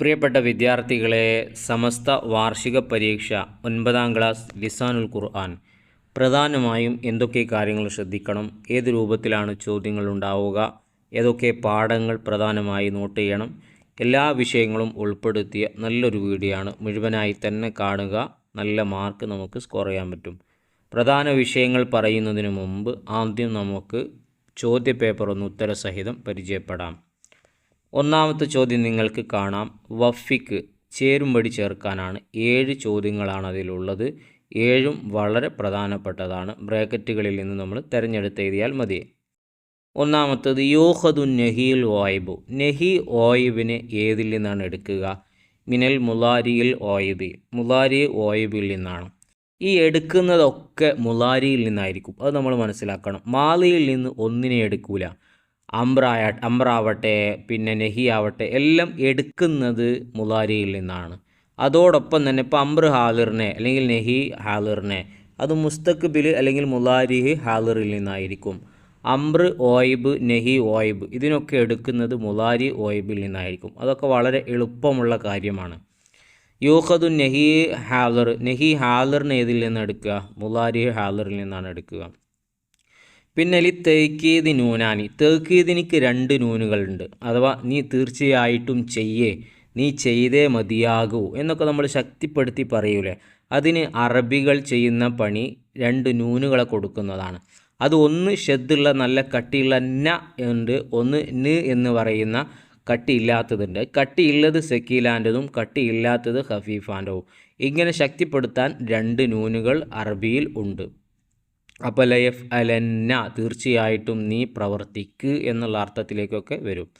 പ്രിയപ്പെട്ട വിദ്യാർത്ഥികളെ സമസ്ത വാർഷിക പരീക്ഷ ഒൻപതാം ക്ലാസ് ലിസാനുൽ ഖുർആൻ. പ്രധാനമായും എന്തൊക്കെ കാര്യങ്ങൾ ശ്രദ്ധിക്കണം? ഏത് രൂപത്തിലാണ് ചോദ്യങ്ങൾ ഉണ്ടാവുക? ഏതൊക്കെ പാഠങ്ങൾ പ്രധാനമായി നോട്ട് ചെയ്യണം? എല്ലാ വിഷയങ്ങളും ഉൾപ്പെടുത്തിയ നല്ലൊരു വീഡിയോ ആണ്. മുഴുവനായി തന്നെ കാണുക. നല്ല മാർക്ക് നമുക്ക് സ്കോർ ചെയ്യാൻ പറ്റും. പ്രധാന വിഷയങ്ങൾ പറയുന്നതിന് മുമ്പ് ആദ്യം നമുക്ക് ചോദ്യപേപ്പർ ഒന്ന് ഉത്തരസഹിതം പരിചയപ്പെടാം. ഒന്നാമത്തെ ചോദ്യം നിങ്ങൾക്ക് കാണാം. വഫിക്ക് ചേരുംപടി ചേർക്കാനാണ് ഏഴ് ചോദ്യങ്ങളാണ് അതിലുള്ളത്. ഏഴും വളരെ പ്രധാനപ്പെട്ടതാണ്. ബ്രാക്കറ്റുകളിൽ നിന്ന് നമ്മൾ തിരഞ്ഞെടുത്ത് എഴുതിയാൽ മതി. ഒന്നാമത്തത് യോഹദു നെഹിൽ ഓയിബു. നെഹി ഓയിബിനെ ഏതിൽ നിന്നാണ് എടുക്കുക? മിനൽ മുലാരിയിൽ ഓയിബി. മുലാരി ഓയിബിൽ നിന്നാണ്. ഈ എടുക്കുന്നതൊക്കെ മുലാരിയിൽ നിന്നായിരിക്കും. അത് നമ്മൾ മനസ്സിലാക്കണം. മാലിയിൽ നിന്ന് ഒന്നിനെ എടുക്കൂല. അംബ്രായ അംബ്രാവട്ടെ പിന്നെ നെഹി ആവട്ടെ എല്ലാം എടുക്കുന്നത് മുലാരിയിൽ നിന്നാണ്. അതോടൊപ്പം തന്നെ ഇപ്പോൾ അംബ്ര ഹാലിറിനെ അല്ലെങ്കിൽ നെഹി ഹാലിറിനെ അത് മുസ്തഖബിൽ അല്ലെങ്കിൽ മുലാരിഹ് ഹാലിറിൽ നിന്നായിരിക്കും. അംബ്ര ഓയിബ് നെഹി ഓയിബ് ഇതിനൊക്കെ എടുക്കുന്നത് മുലാരി ഓയിബിൽ നിന്നായിരിക്കും. അതൊക്കെ വളരെ എളുപ്പമുള്ള കാര്യമാണ്. യൂഹദു നെഹി ഹാലർ നെഹി ഹാലറിനെ ഇതിൽ നിന്ന് എടുക്കുക? മുലാരി ഹാലറിൽ നിന്നാണ് എടുക്കുക. പിന്നെ ലി തേക്കീതി നൂനാനി. തേക്കീതിനിക്ക് രണ്ട് നൂനുകളുണ്ട്. അഥവാ നീ തീർച്ചയായിട്ടും ചെയ്യേ നീ ചെയ്തേ മതിയാകൂ എന്നൊക്കെ നമ്മൾ ശക്തിപ്പെടുത്തി പറയൂലേ. അതിന് അറബികൾ ചെയ്യുന്ന പണി രണ്ട് നൂനുകളെ കൊടുക്കുന്നതാണ്. അത് ഒന്ന് ഷെദ്ദുള്ള നല്ല കട്ടിയുള്ള ന ഉണ്ട് ഒന്ന് ന് എന്ന് പറയുന്ന കട്ടിയില്ലാത്തതുണ്ട്. കട്ടിയുള്ളത് സെക്കീലാന്റെതും കട്ടിയില്ലാത്തത് ഹഫീഫാന്റെവും ഇങ്ങനെ ശക്തിപ്പെടുത്താൻ രണ്ട് നൂനുകൾ അറബിയിൽ ഉണ്ട്. അപ്പോൾ ലയഫ് അലന്ന തീർച്ചയായിട്ടും നീ പ്രവർത്തിക്ക് എന്നുള്ള അർത്ഥത്തിലേക്കൊക്കെ വരും.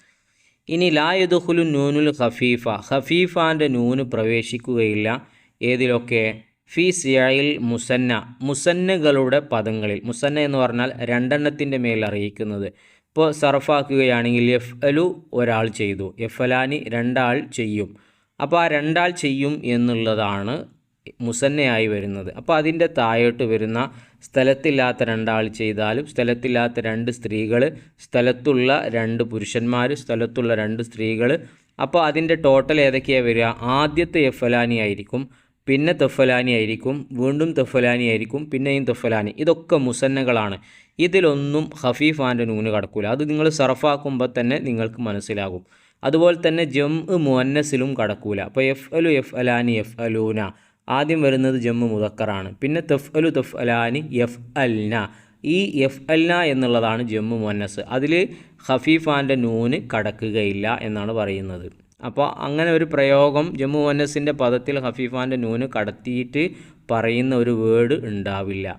ഇനി ലായദുഹുലു നൂനുൽ ഖഫീഫ. ഖഫീഫാന്റെ നൂന് പ്രവേശിക്കുകയില്ല. ഏതിലൊക്കെ? ഫി സിയായിൽ മുസന്ന. മുസന്നകളുടെ പദങ്ങളിൽ. മുസന്ന എന്ന് പറഞ്ഞാൽ രണ്ടെണ്ണത്തിന്റെ മേൽ അറിയിക്കുന്നത്. ഇപ്പോൾ സർഫാക്കുകയാണെങ്കിൽ എഫ് അലു ഒരാൾ ചെയ്തു. എഫ് അലാനി രണ്ടാൾ ചെയ്യും. അപ്പോൾ ആ രണ്ടാൾ ചെയ്യും എന്നുള്ളതാണ് മുസന്നയായി വരുന്നത്. അപ്പോൾ അതിന്റെ താഴോട്ട് വരുന്ന സ്ഥലത്തില്ലാത്ത രണ്ടാൾ ചെയ്താലും സ്ഥലത്തില്ലാത്ത രണ്ട് സ്ത്രീകൾ സ്ഥലത്തുള്ള രണ്ട് പുരുഷന്മാർ സ്ഥലത്തുള്ള രണ്ട് സ്ത്രീകൾ അപ്പോൾ അതിന്റെ ടോട്ടൽ ഏതൊക്കെയാണ് വരിക? ആദ്യത്തെ എഫലാനി ആയിരിക്കും പിന്നെ തെഫലാനി ആയിരിക്കും വീണ്ടും തെഫലാനി ആയിരിക്കും പിന്നെയും തെഫലാനി. ഇതൊക്കെ മുസന്നകളാണ്. ഇതിലൊന്നും ഹഫീഫാന്റെ നൂന് കടക്കൂല. അത് നിങ്ങൾ സർഫാക്കുമ്പോൾ തന്നെ നിങ്ങൾക്ക് മനസ്സിലാകും. അതുപോലെ തന്നെ ജം മുഅന്നസിലും കടക്കൂല. അപ്പോൾ എഫ് അലു എഫ് അലാനി എഫ് അലൂന ആദ്യം വരുന്നത് ജമ്മു മുതക്കറാണ് പിന്നെ തെഫ് അലു തെഫ് അലാനി എഫ് അൽന ഈ എഫ് അൽന എന്നുള്ളതാണ് ജമ്മു മൊന്നസ് അതിൽ ഹഫീഫാന്റെ നൂന് കടക്കുകയില്ല എന്നാണ് പറയുന്നത്. അപ്പോൾ അങ്ങനെ ഒരു പ്രയോഗം ജമ്മു മൊന്നസിന്റെ പദത്തിൽ ഹഫീഫാന്റെ നൂന് കടത്തിയിട്ട് പറയുന്ന ഒരു വേർഡ് ഉണ്ടാവില്ല.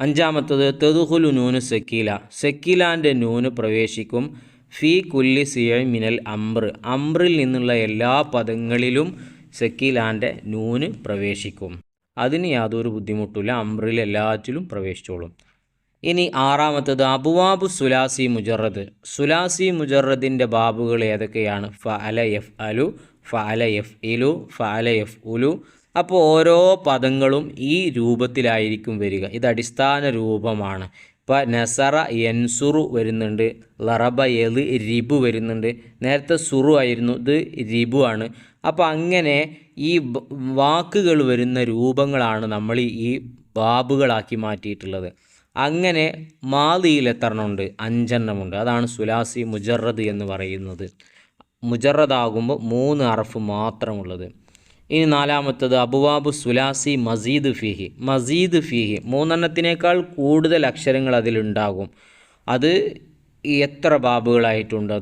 അഞ്ചാമത്തത് തെതുഹുലു നൂന് സെക്കീല. സെക്കീലാന്റെ നൂന് പ്രവേശിക്കും. ഫീ കുല്ലി സിയ മിനൽ അംബ്ര അംബ്രിൽ നിന്നുള്ള എല്ലാ പദങ്ങളിലും സെക്കീലാന്റെ നൂന് പ്രവേശിക്കും. അതിന് യാതൊരു ബുദ്ധിമുട്ടില്ല അമ്രിൽ എല്ലാറ്റിലും പ്രവേശിച്ചോളും. ഇനി ആറാമത്തത് അബുവാബു സുലാസി മുജറദ്. സുലാസി മുജറദിന്റെ ബാബുകൾ ഏതൊക്കെയാണ്? ഫ അല എഫ് അലു ഫ അല എഫ് ഇലു ഫ അല എഫ് ഉലു. അപ്പോൾ ഓരോ പദങ്ങളും ഈ രൂപത്തിലായിരിക്കും വരിക. ഇത് അടിസ്ഥാന രൂപമാണ്. ഇപ്പോൾ നസറ എൻസുറു വരുന്നുണ്ട്. ലറബ എൽ റിബു വരുന്നുണ്ട്. നേരത്തെ സുറു ആയിരുന്നു. ഇത് റിബു ആണ്. അപ്പോൾ അങ്ങനെ ഈ വാക്കുകൾ വരുന്ന രൂപങ്ങളാണ് നമ്മൾ ഈ ബാബുകളാക്കി മാറ്റിയിട്ടുള്ളത്. അങ്ങനെ മാതിയിൽ എത്രണ്ണമുണ്ട് അഞ്ചെണ്ണമുണ്ട്. അതാണ് സുലാസി മുജറദ് എന്ന് പറയുന്നത്. മുജറദാകുമ്പോൾ മൂന്ന് അറഫ് മാത്രമുള്ളത്. ഇനി നാലാമത്തത് അബുവാബു സുലാസി മസീദ് ഫിഹി. മസീദ് ഫിഹി മൂന്നെണ്ണത്തിനേക്കാൾ കൂടുതൽ അക്ഷരങ്ങൾ അതിലുണ്ടാകും. അത് എത്ര ബാബുകളായിട്ടുണ്ട്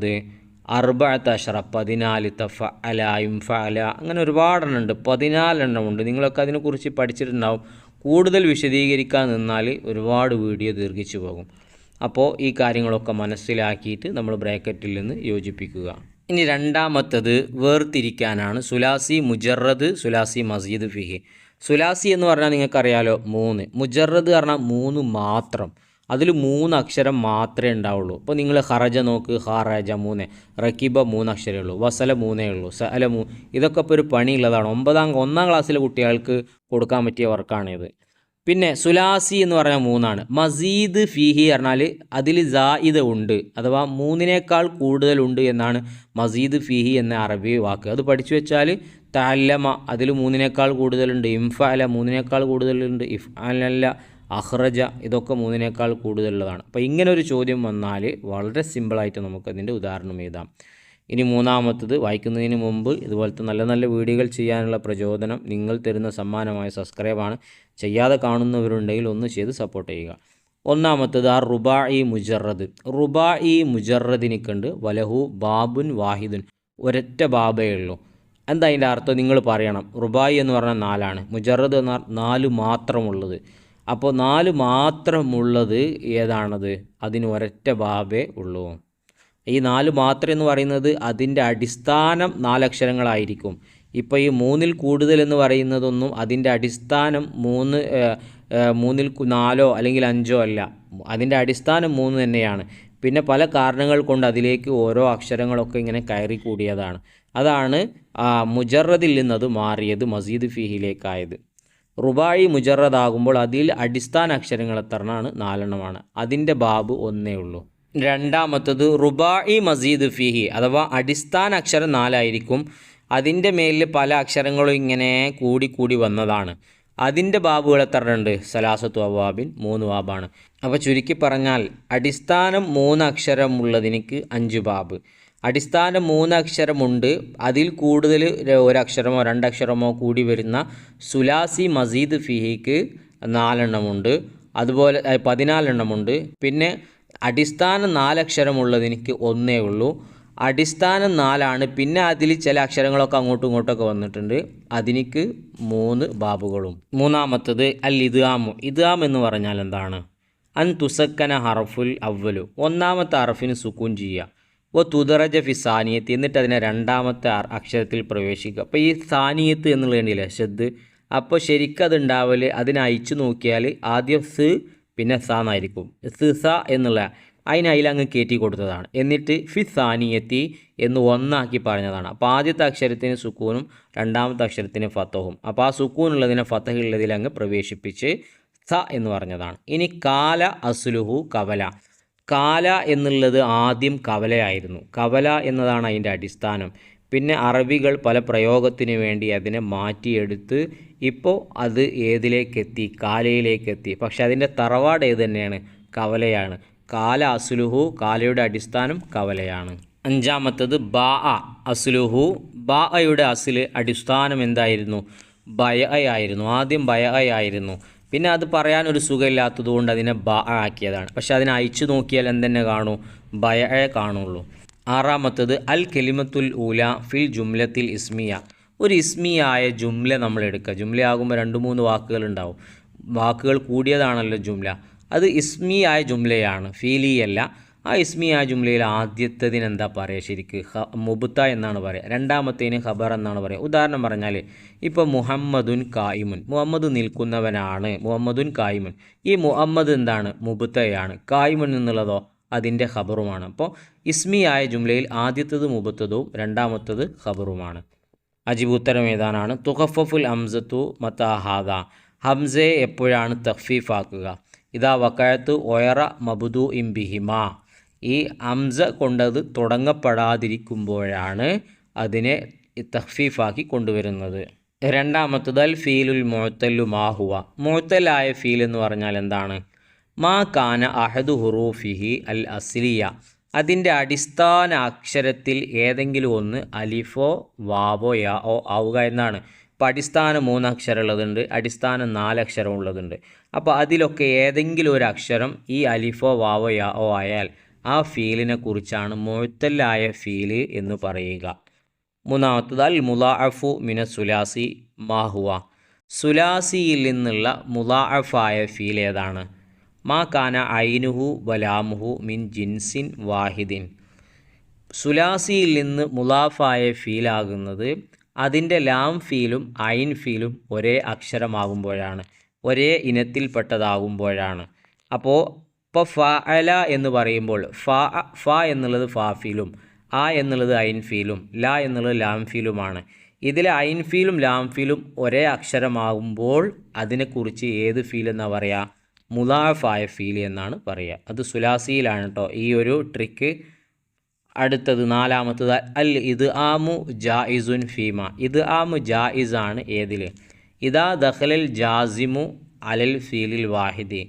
അഷറ പതിനാല് തഫ അല ഇംഫ അല അങ്ങനെ ഒരുപാടെണ്ണം ഉണ്ട് പതിനാലെണ്ണമുണ്ട്. നിങ്ങളൊക്കെ അതിനെക്കുറിച്ച് പഠിച്ചിട്ടുണ്ടാവും. കൂടുതൽ വിശദീകരിക്കാൻ നിന്നാൽ ഒരുപാട് വീഡിയോ ദീർഘിച്ചു പോകും. അപ്പോൾ ഈ കാര്യങ്ങളൊക്കെ മനസ്സിലാക്കിയിട്ട് നമ്മൾ ബ്രാക്കറ്റിൽ നിന്ന് യോജിപ്പിക്കുക. ഇനി രണ്ടാമത്തത് വേർതിരിക്കാനാണ്. സുലാസി മുജറദ് സുലാസി മസീദ് ഫിഹി. സുലാസി എന്ന് പറഞ്ഞാൽ നിങ്ങൾക്കറിയാലോ മൂന്ന്. മുജറദ് പറഞ്ഞാൽ മൂന്ന് മാത്രം. അതിൽ മൂന്ന് അക്ഷരം മാത്രമേ ഉണ്ടാവുള്ളൂ. അപ്പോൾ നിങ്ങൾ ഹറജ നോക്ക് ഹാറജ മൂന്ന് റക്കീബ മൂന്ന് അക്ഷരമേ ഉള്ളൂ വസല മൂന്നേ ഉള്ളൂ സല മൂ ഇതൊക്കെ ഇപ്പോൾ ഒരു പണിയുള്ളതാണ്. ഒമ്പതാം ഒന്നാം ക്ലാസ്സിലെ കുട്ടികൾക്ക് കൊടുക്കാൻ പറ്റിയ വർക്കാണിത് പിന്നെ സുലാസി എന്ന് പറഞ്ഞാൽ മൂന്നാണ്. മസീദ് ഫീഹി പറഞ്ഞാൽ അതിൽ ജായിദ് ഉണ്ട് അഥവാ മൂന്നിനേക്കാൾ കൂടുതലുണ്ട് എന്നാണ് മസീദ് ഫീഹി എന്ന അറബി വാക്ക്. അത് പഠിച്ചു വെച്ചാൽ തല്ലമ അതിൽ മൂന്നിനേക്കാൾ കൂടുതലുണ്ട് ഇംഫാല മൂന്നിനേക്കാൾ കൂടുതലുണ്ട് ഇഫ് അല്ല അഹ്റജ ഇതൊക്കെ മൂന്നിനേക്കാൾ കൂടുതലുള്ളതാണ്. അപ്പോൾ ഇങ്ങനെ ഒരു ചോദ്യം വന്നാൽ വളരെ സിമ്പിളായിട്ട് നമുക്കതിന്റെ ഉദാഹരണം എഴുതാം. ഇനി മൂന്നാമത്തത് വായിക്കുന്നതിന് മുമ്പ് ഇതുപോലത്തെ നല്ല നല്ല വീഡിയോകൾ ചെയ്യാനുള്ള പ്രചോദനം നിങ്ങൾ തരുന്ന സമ്മാനമായ സബ്സ്ക്രൈബാണ്. ചെയ്യാതെ കാണുന്നവരുണ്ടെങ്കിൽ ഒന്ന് ചെയ്ത് സപ്പോർട്ട് ചെയ്യുക. ഒന്നാമത്തത് ആ റുബാ ഇ മുജറദ്. റുബാ ഇ മുജറദിനെ കണ്ട് വലഹു ബാബുൻ വാഹിദുൻ. ഒരൊറ്റ ബാബേ ഉള്ളൂ. എന്താ അതിന്റെ അർത്ഥം? നിങ്ങൾ പറയണം. റുബായി എന്ന് പറഞ്ഞാൽ നാലാണ്. മുജറദ് എന്നാൽ നാല് മാത്രമുള്ളത്. അപ്പോൾ നാല് മാത്രമുള്ളത് ഏതാണത്? അതിന് ഒരൊറ്റ ബാബേ ഉള്ളൂ. ഈ നാല് മാത്രം എന്ന് പറയുന്നത് അതിന്റെ അടിസ്ഥാനം നാലക്ഷരങ്ങളായിരിക്കും. ഇപ്പോൾ ഈ മൂന്നിൽ കൂടുതൽ എന്ന് പറയുന്നതൊന്നും അതിന്റെ അടിസ്ഥാനം മൂന്ന് മൂന്നിൽ നാലോ അല്ലെങ്കിൽ അഞ്ചോ അല്ല. അതിന്റെ അടിസ്ഥാനം മൂന്ന് തന്നെയാണ്. പിന്നെ പല കാരണങ്ങൾ കൊണ്ട് അതിലേക്ക് ഓരോ അക്ഷരങ്ങളൊക്കെ ഇങ്ങനെ കയറി കൂടിയതാണ്. അതാണ് മുജറദിൽ നിന്നത് മാറിയത് മസീദ് ഫിഹിലേക്കായത്. റുബായി മുജറദാകുമ്പോൾ അതിൽ അടിസ്ഥാന അക്ഷരങ്ങൾ എത്രണാണ് നാലെണ്ണമാണ്. അതിന്റെ ബാബ് ഒന്നേ ഉള്ളൂ. രണ്ടാമത്തത് റുബായി മസീദ് ഫിഹി അഥവാ അടിസ്ഥാന അക്ഷരം നാലായിരിക്കും. അതിന്റെ മേലിൽ പല അക്ഷരങ്ങളും ഇങ്ങനെ കൂടി കൂടി വന്നതാണ്. അതിന്റെ ബാബുകൾ എത്രണ്ട് സലാസത്തു അവാബിൻ മൂന്ന് ബാബാണ് അപ്പോൾ ചുരുക്കി പറഞ്ഞാൽ അടിസ്ഥാനം മൂന്ന് അക്ഷരമുള്ളതിനിക്ക് അഞ്ച് ബാബ്. അടിസ്ഥാനം മൂന്നക്ഷരമുണ്ട്. അതിൽ കൂടുതൽ ഒരക്ഷരമോ രണ്ടക്ഷരമോ കൂടി വരുന്ന സുലാസി മസീദ് ഫിഹിക്ക് നാലെണ്ണമുണ്ട്. അതുപോലെ പതിനാലെണ്ണമുണ്ട്. പിന്നെ അടിസ്ഥാന നാലക്ഷരമുള്ളതിനിക്ക് ഒന്നേ ഉള്ളൂ. അടിസ്ഥാനം നാലാണ്. പിന്നെ അതിൽ ചില അക്ഷരങ്ങളൊക്കെ അങ്ങോട്ടും ഇങ്ങോട്ടൊക്കെ വന്നിട്ടുണ്ട്. അതിനിക്ക് മൂന്ന് ബാബുകളും. മൂന്നാമത്തത് അൽ ഇദ്ആാമു ഇദ്ആാം എന്ന് പറഞ്ഞാൽ എന്താണ്? അൻ തുസക്കന ഹറഫുൽ അവലു ഒന്നാമത്തെ ഹറഫിന് സുക്കൂൻ ചെയ്യുക ഓ തുതറജ ഫി സാനിയത്ത് എന്നിട്ട് അതിനെ രണ്ടാമത്തെ അക്ഷരത്തിൽ പ്രവേശിക്കുക. അപ്പോൾ ഈ സാനിയത്ത് എന്നുള്ളതില്ലേ ശ്രദ്ധ അപ്പോൾ ശരിക്കും അതുണ്ടാവൽ അതിനെ അയച്ചു നോക്കിയാൽ ആദ്യം സ് പിന്നെ സ എന്നായിരിക്കും. സ് സ എന്നുള്ള അതിന് അങ്ങ് കയറ്റി കൊടുത്തതാണ്. എന്നിട്ട് ഫി സാനിയത്തി എന്ന് ഒന്നാക്കി പറഞ്ഞതാണ്. അപ്പോൾ ആദ്യത്തെ അക്ഷരത്തിന് സുക്കൂനും രണ്ടാമത്തെ അക്ഷരത്തിന് ഫത്തഹും അപ്പോൾ ആ സുക്കൂനുള്ളതിനെ ഫത്തഹുള്ളതിൽ അങ്ങ് പ്രവേശിപ്പിച്ച് സ എന്ന് പറഞ്ഞതാണ്. ഇനി കാല അസുലുഹു കവല. കാല എന്നുള്ളത് ആദ്യം കവലയായിരുന്നു. കവല എന്നതാണ് അതിന്റെ അടിസ്ഥാനം. പിന്നെ അറബികൾ പല പ്രയോഗത്തിന് വേണ്ടി അതിനെ മാറ്റിയെടുത്ത് ഇപ്പോൾ അത് ഏതിലേക്കെത്തി? കാലയിലേക്കെത്തി. പക്ഷെ അതിന്റെ തറവാട് ഏത് തന്നെയാണ്? കവലയാണ്. കാല അസുലുഹു കാലയുടെ അടിസ്ഥാനം കവലയാണ്. അഞ്ചാമത്തത് ബാ അ അസുലുഹു. ബാ അയുടെ അസിൽ അടിസ്ഥാനം എന്തായിരുന്നു? ബയ ആയിരുന്നു. ആദ്യം ബയ ആയിരുന്നു. പിന്നെ അത് പറയാനൊരു സുഖമില്ലാത്തത് കൊണ്ട് അതിനെ ബ ആക്കിയതാണ്. പക്ഷെ അതിനെ അയച്ചു നോക്കിയാൽ എന്തെന്നെ കാണൂ? ബയ കാണുള്ളൂ. ആറാമത്തത് അൽ കെലിമത്തുൽ ഊല ഫിൽ ജുംലത്തിൽ ഇസ്മിയ. ഒരു ഇസ്മിയായ ജുംല നമ്മൾ എടുക്കുക. ജുംല ആകുമ്പോൾ രണ്ട് മൂന്ന് വാക്കുകൾ ഉണ്ടാവും. വാക്കുകൾ കൂടിയതാണല്ലോ ജുംല. അത് ഇസ്മിയായ ജുംലയാണ്. ഫീലിയല്ല ആ ഇസ്മിയായ ജുംലയിൽ ആദ്യത്തതിന് എന്താ പറയുക ശരിക്ക്? മുബുത്ത എന്നാണ് പറയുക രണ്ടാമത്തേന് ഖബർ എന്നാണ് പറയുക ഉദാഹരണം പറഞ്ഞാൽ ഇപ്പോൾ മുഹമ്മദുൻ കായിമുൻ. മുഹമ്മദ് നിൽക്കുന്നവനാണ്. മുഹമ്മദുൻ കായിമുൻ. ഈ മുഹമ്മദ് എന്താണ്? മുബുത്തയാണ് കായിമുൻ എന്നുള്ളതോ അതിന്റെ ഖബറുമാണ്. അപ്പോൾ ഇസ്മി ആയ ജുംലയിൽ ആദ്യത്തത് മുബത്തതും രണ്ടാമത്തത് ഖബറുമാണ്. അജിബ് ഉത്തരം ഏതാനാണ്? തുഹഫഫുൽ ഹംസത്തു മത്താഹാദ ഹംസയെ എപ്പോഴാണ് തഖ്ഫീഫാക്കുക? ഇതാ വക്കായത്ത് ഒയറ മബുദു ഇം ബിഹിമ. ഈ അംസ കൊണ്ടത് തുടങ്ങപ്പെടാതിരിക്കുമ്പോഴാണ് അതിനെ തഹ്ഫീഫാക്കി കൊണ്ടുവരുന്നത്. രണ്ടാമത്തത് അൽ ഫീലുൽ മുഴത്തല്ലു മാഹുവ മുഴത്തലായ ഫീൽ എന്ന് പറഞ്ഞാൽ എന്താണ്? മാ കാന അഹദു ഹുറൂഫിഹി അൽ അസ്ലിയ. അതിന്റെ അടിസ്ഥാന അക്ഷരത്തിൽ ഏതെങ്കിലും ഒന്ന് അലിഫോ വാവോ യാ ഓ ആവുക എന്നാണ്. ഇപ്പം അടിസ്ഥാനം മൂന്നക്ഷരം ഉള്ളതുണ്ട് അടിസ്ഥാനം നാലക്ഷരം ഉള്ളതുണ്ട് അപ്പോൾ അതിലൊക്കെ ഏതെങ്കിലും ഒരു അക്ഷരം ഈ അലിഫോ വാവോ യാ ഓ ആയാൽ ആ ഫീലിനെ കുറിച്ചാണ് മുഴത്തല്ലായ ഫീൽ എന്ന് പറയുക. മൂന്നാമത്തത് അൽ മുലാഅഫു മിന സുലാസി മാഹുവ സുലാസിയിൽ നിന്നുള്ള മുലാഅഫായ ഫീൽ ഏതാണ്? മാ കാന ഐനുഹു വലാമുഹു മിൻ ജിൻസിൻ വാഹിദിൻ. സുലാസിയിൽ നിന്ന് മുലാഫായ ഫീലാകുന്നത് അതിന്റെ ലാം ഫീലും ഐൻ ഫീലും ഒരേ അക്ഷരമാകുമ്പോഴാണ് ഒരേ ഇനത്തിൽപ്പെട്ടതാകുമ്പോഴാണ് അപ്പോൾ ഇപ്പോൾ ഫ അല എന്ന് പറയുമ്പോൾ ഫ ഫ എന്നുള്ളത് ഫാ ഫീലും ആ എന്നുള്ളത് ഐൻ ഫീലും ല എന്നുള്ളത് ലാംഫീലുമാണ്. ഇതിലെ ഐൻ ലാംഫീലും ഒരേ അക്ഷരമാകുമ്പോൾ അതിനെക്കുറിച്ച് ഏത് ഫീൽ എന്നാ പറയുക മുലാഫായ ഫീൽ എന്നാണ് പറയുക അത് സുലാസിയിലാണ് കേട്ടോ ഈ ഒരു ട്രിക്ക് അടുത്തത് നാലാമത്തത്. അൽ ഇത് ആമു ജായിസുൻ ഫീമ. ഇത് ആമു ജായിസാണ് ഏതിൽ ഇതാ ദഖലൽ ജാസിമു അലൽ ഫീലിൽ വാഹിദി.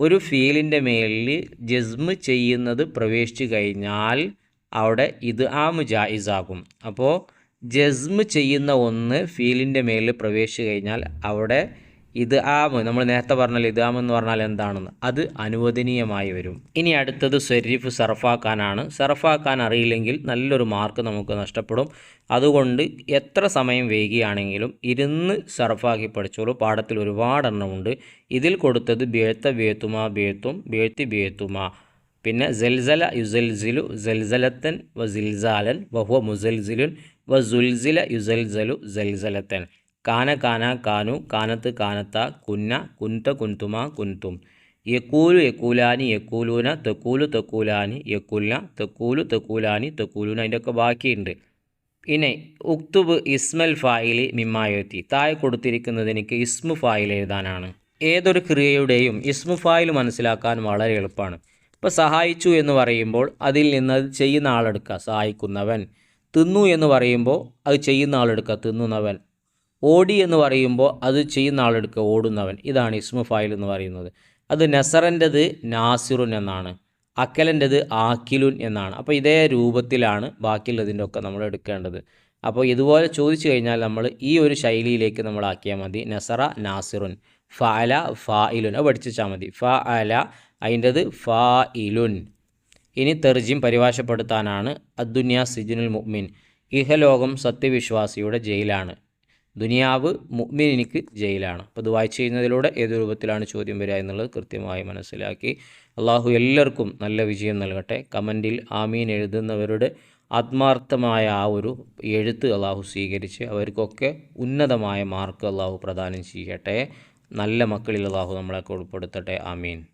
ഒരു ഫീലിന്റെ മേലിൽ ജസ്മ് ചെയ്യുന്നത് പ്രവേശിച്ചു കഴിഞ്ഞാൽ അവിടെ ഇത് ആമു ജായിസാകും അപ്പോൾ ജസ്മ് ചെയ്യുന്ന ഒന്ന് ഫീലിന്റെ മേലിൽ പ്രവേശിച്ചു കഴിഞ്ഞാൽ അവിടെ ഇത് ആമ് നമ്മൾ നേരത്തെ പറഞ്ഞാൽ ഇത് ആമെന്ന് പറഞ്ഞാൽ എന്താണെന്ന്. അത് അനുവദനീയമായി വരും. ഇനി അടുത്തത് സെരീഫ് സർഫാക്കാനാണ് സർഫാക്കാൻ അറിയില്ലെങ്കിൽ നല്ലൊരു മാർക്ക് നമുക്ക് നഷ്ടപ്പെടും. അതുകൊണ്ട് എത്ര സമയം വൈകിയാണെങ്കിലും ഇരുന്ന് സർഫാക്കി പഠിച്ചോളൂ. പാഠത്തിൽ ഒരുപാടെണ്ണമുണ്ട് ഇതിൽ കൊടുത്തത് ബേത്ത ബേത്തുമ ബേത്തും ബേത്തി ബേത്തുമ പിന്നെ ജൽസല യുസൽസിലു ജൽസലത്തൻ വ ജിൽസാലൻ വഹുവ മുസൽസിലുൻ വ സുൽസില യുസൽസലു ജൽസലത്തൻ കാന കാന കാനു കാനത്ത് കാനത്ത കുന്ന കുന്ത കുന്തുമ കുന്തും. യക്കൂലു യക്കൂലാനി യക്കൂലൂന തെക്കൂലു തെക്കൂലാനി യക്കുല്ല തെക്കൂലു തെക്കൂലാനി തെക്കൂലൂന അതിന്റെ ഒക്കെ ബാക്കിയുണ്ട്. പിന്നെ ഉക്തുബ് ഇസ്മൽ ഫായിലി മിമ്മായത്തി താഴെ കൊടുത്തിരിക്കുന്നത് എനിക്ക് ഇസ്മു ഫായിൽ എഴുതാനാണ്. ഏതൊരു ക്രിയയുടെയും ഇസ്മു ഫായിൽ മനസ്സിലാക്കാൻ വളരെ എളുപ്പമാണ്. ഇപ്പോൾ സഹായിച്ചു എന്ന് പറയുമ്പോൾ അതിൽ നിന്ന് അത് ചെയ്യുന്ന ആളെടുക്കുക. സഹായിക്കുന്നവൻ. തിന്നു എന്ന് പറയുമ്പോൾ അത് ചെയ്യുന്ന ആളെടുക്കുക. തിന്നുന്നവൻ. ഓടി എന്ന് പറയുമ്പോൾ അത് ചെയ്യുന്ന ആളെടുക്കുക ഓടുന്നവൻ. ഇതാണ് ഇസ്മു ഫായിൽ എന്ന് പറയുന്നത്. അത് നസറിന്റെത് നാസിറുൻ എന്നാണ്. അക്കലന്റെത് ആക്കിലുൻ എന്നാണ്. അപ്പോൾ ഇതേ രൂപത്തിലാണ് ബാക്കിയുള്ളതിന്റെ ഒക്കെ നമ്മൾ എടുക്കേണ്ടത്. അപ്പോൾ ഇതുപോലെ ചോദിച്ചു കഴിഞ്ഞാൽ നമ്മൾ ഈ ഒരു ശൈലിയിലേക്ക് നമ്മൾ ആക്കിയാൽ മതി. നസറ നാസിറുൻ. ഫഅല ഫായിലുൻ അത് പഠിച്ചാൽ മതി. ഫ അല അതിന്റെത് ഫാ ഇലുൻ ഇനി തെർജിം പരിഭാഷപ്പെടുത്താനാണ് അദ്ദുന്യ സിജുനുൽ മുഅ്മിൻ. ഇഹലോകം സത്യവിശ്വാസിയുടെ ജയിലാണ്. ദുനിയാവ് മുഅ്മിനിക്ക് ജയിലാണ്. അപ്പോൾ ഇത് വായിച്ചു കഴിഞ്ഞതിലൂടെ ഏത് രൂപത്തിലാണ് ചോദ്യം വരിക എന്നുള്ളത് കൃത്യമായി മനസ്സിലാക്കി. അള്ളാഹു എല്ലാവർക്കും നല്ല വിജയം നൽകട്ടെ. കമന്റിൽ ആമീൻ എഴുതുന്നവരുടെ ആത്മാർത്ഥമായ ആ ഒരു എഴുത്ത് അള്ളാഹു സ്വീകരിച്ച് അവർക്കൊക്കെ ഉന്നതമായ മാർക്ക് അള്ളാഹു പ്രദാനം ചെയ്യട്ടെ. നല്ല മക്കളിൽ അള്ളാഹു നമ്മളെ ഉൾപ്പെടുത്തട്ടെ. ആമീൻ.